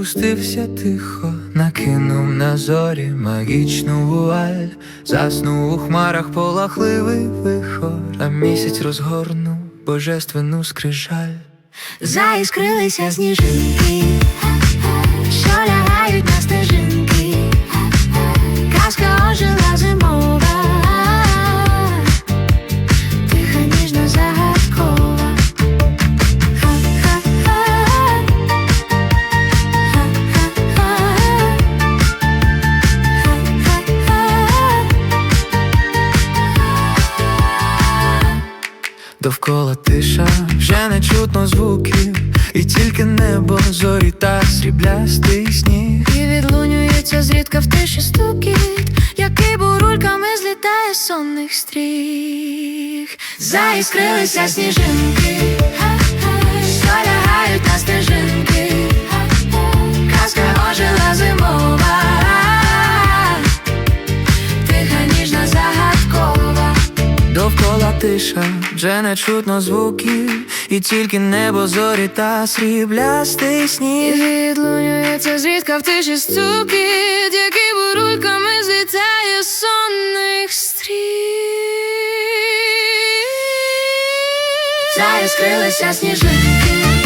спустився тихо, накинув на зорі магічну вуаль, заснув у хмарах полахливий вихор, а місяць розгорнув божественну скрижаль. Заіскрилися сніжинки, Довкола тиша, вже не чутно звуків, і тільки небо, зорі та сріблястий сніг. І відлунюється зрідка в тиші стукіт, який бурульками злітає сонних стріх. Заіскрилися сніжинки, що лягають на стежинки, Довкола тиша, вже не чутно звуків, і тільки небо, зорі та сріблястий сніг. відлунюється зрідка в тиші стукіт, який бурульками злітає сонних стріл. Заіскрилися сніжинки,